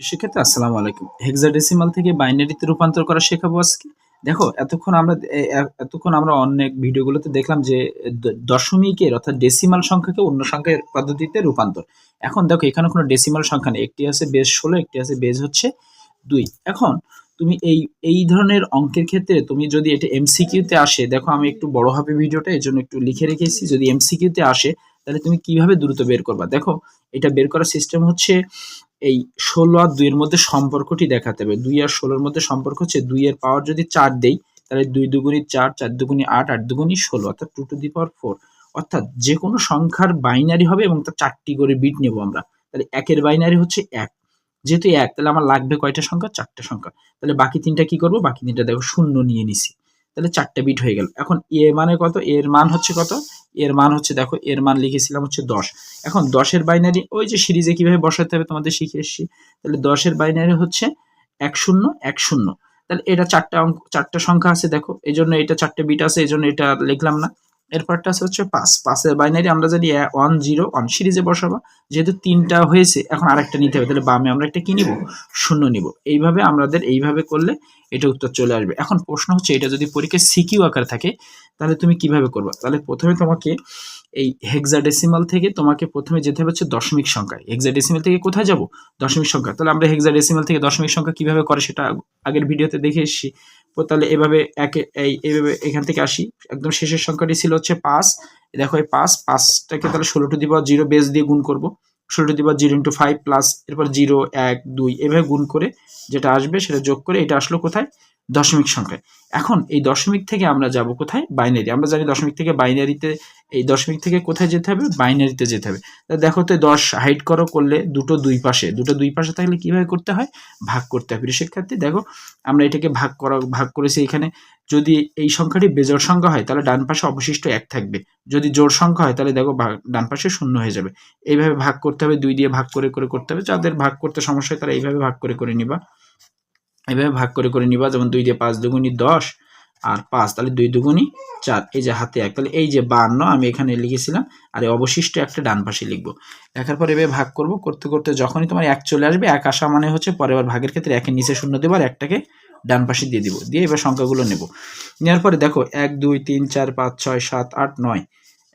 সেক্ষেত্রে আসসালামু আলাইকুম। হেক্সাডেসিমাল থেকে বাইনারিতে রূপান্তর করা শেখাবো আজকে। দেখো, এতক্ষণ আমরা এতক্ষণ আমরা অনেক ভিডিওগুলোতে দেখলাম যে দশমিকের অর্থাৎ ডেসিমাল সংখ্যাকে অন্য সংখ্যার পদ্ধতিতে রূপান্তর। এখন দেখো, এখানে কোনো ডেসিমাল সংখ্যা নেই। একটি আছে বেজ ষোলো, একটি আছে বেজ হচ্ছে দুই। এখন তুমি এই এই ধরনের অঙ্কের ক্ষেত্রে তুমি যদি এটা এমসিকিউতে আসে, দেখো আমি একটু বড় হবে ভিডিওটা এই জন্য একটু লিখে রেখেছি, যদি এমসিকিউতে আসে, তাহলে তুমি কীভাবে দ্রুত বের করবা? দেখো, এটা বের করার সিস্টেম হচ্ছে এই ষোলো আর দুইয়ের মধ্যে সম্পর্কটি দেখাতে হবে। দুই আর ষোলোর মধ্যে সম্পর্ক হচ্ছে দুই এর পাওয়ার যদি চার দেই, তাহলে দুই দুগুণি চার চার দুগুণি আট আট দুগুণি ষোলো, অর্থাৎ two to the power four অর্থাৎ যে কোনো সংখ্যার বাইনারি হবে এবং তার চারটি করে বিট নেব আমরা। তাহলে একের বাইনারি হচ্ছে এক। যেহেতু এক, তাহলে আমার লাগবে কয়টা সংখ্যা? চারটা সংখ্যা। তাহলে বাকি তিনটা কি করব? বাকি তিনটা দেখো শূন্য নিয়ে নিছি। তাহলে চারটা বিট হয়ে গেল। এখন এ মানে কত? এর মান হচ্ছে কত? এর মান হচ্ছে, দেখো, এর মান লিখেছিলাম হচ্ছে দশ। এখন দশের বাইনারি ওই যে সিরিজে কীভাবে বসাতে হবে তোমাদের শিখে এসেছি। তাহলে দশের বাইনারি হচ্ছে এক শূন্য এক শূন্য। তাহলে এটা চারটা অঙ্ক, চারটা সংখ্যা আছে, দেখো। এই জন্য এটা চারটে বিট আছে, এই জন্য এটা লিখলাম না। এরপরটা আছে হচ্ছে পাঁচ। পাঁচের বাইনারি আমরা জানি ওয়ান, জিরো, ওয়ান সিরিজে বসাবো। যেহেতু তিনটা হয়েছে, এখন আরেকটা নিতে হবে, তাহলে বামে আমরা একটা কি নিব? শূন্য নিব। এইভাবে আমাদের এইভাবে করলে এটা উত্তর চলে আসবে। এখন প্রশ্ন হচ্ছে, এটা যদি পরীক্ষায় সিকিউ আকার থাকে, তাহলে তুমি কীভাবে করবে? তাহলে প্রথমে তোমাকে এই হেক্সাডেসিমাল থেকে তোমাকে প্রথমে যেতে হবে হচ্ছে দশমিক সংখ্যায়। হেক্সাডেসিমাল থেকে কোথায় যাব? দশমিক সংখ্যা। তাহলে আমরা হেক্সাডেসিমাল থেকে দশমিক সংখ্যা কীভাবে করে সেটা আগের ভিডিওতে দেখে এসেছি। তাহলে এভাবে একে, এই, এইভাবে এখান থেকে আসি। একদম শেষের সংখ্যাটি ছিল হচ্ছে পাঁচ। দেখো এই পাঁচ, পাঁচটাকে তাহলে ষোলো টু জিরো বেস দিয়ে গুণ করব। ষোলো টু দিবা জিরো ইন্টু ফাইভ প্লাস এরপর জিরো, এক, দুই, এভাবে গুণ করে যেটা আসবে সেটা যোগ করে এটা আসলো কোথায়? দশমিক সংখ্যায়। এখন এই দশমিক থেকে আমরা যাব কোথায়? বাইনারি আমরা জানি দশমিক থেকে বাইনারিতে এই দশমিক থেকে কোথায় যেতে হবে? বাইনারিতে যেতে হবে। তা দেখো তো দশ হাইট করো করলে দুটো দুই পাশে। দুটো দুই পাশে থাকলে কীভাবে করতে হয়? ভাগ করতে হবে। শিক্ষার্থী, দেখো আমরা এটাকে ভাগ করা, ভাগ করেছি এখানে। যদি এই সংখ্যাটি বেজোর সংখ্যা হয়, তাহলে ডান পাশে অবশিষ্ট এক থাকবে। যদি জোর সংখ্যা হয়, তাহলে দেখো ডান পাশে শূন্য হয়ে যাবে। এইভাবে ভাগ করতে হবে, দুই দিয়ে ভাগ করে করে করতে হবে। যাদের ভাগ করতে সমস্যা হয়, তারা এইভাবে ভাগ করে করে নিবা। এভাবে ভাগ করে করে নিবা, যেমন দুই দিয়ে পাঁচ দুগুণি দশ আর পাঁচ, তাহলে দুই দুগুণি চার। এই যে হাতে এক, তাহলে এই যে বান্ন আমি এখানে লিখেছিলাম, আর এই অবশিষ্ট একটা ডান পাশে লিখব। লেখার পর এভাবে ভাগ করব, করতে করতে যখনই তোমার এক চলে আসবে, এক আসা মানে হচ্ছে পরের বার ভাগের ক্ষেত্রে একের নিচে শূন্য দেবো আর একটাকে ডান পাশে দিয়ে দিব, দিয়ে এবার সংখ্যাগুলো নেব। নেওয়ার পরে দেখো, এক, দুই, তিন, চার, পাঁচ, ছয়, সাত, আট, নয়।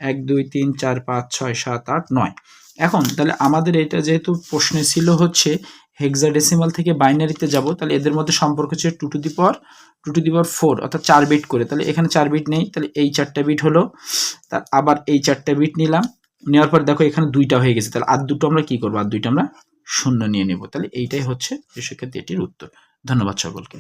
এক, দুই, তিন, চার, পাঁচ, ছয়, সাত, আট, নয়। এখন তাহলে আমাদের এটা যেহেতু প্রশ্নে ছিল হচ্ছে হেক্সাডেসিমাল থেকে বাইনারিতে যাব, তাহলে এদের মধ্যে সম্পর্ক হচ্ছে two to the power two to the power four অর্থাৎ চার বিট করে। তাহলে এখানে চার বিট নেই, তাহলে এই চারটা বিট হলো, তার আবার এই চারটা বিট নিলাম। নেওয়ার পর দেখো এখানে দুইটা হয়ে গেছে, তাহলে আর দুটো আমরা কী করব? আর দুইটা আমরা শূন্য নিয়ে নেব। তাহলে এইটাই হচ্ছে সেক্ষেত্রে এটির উত্তর। ধন্যবাদ সকলকে।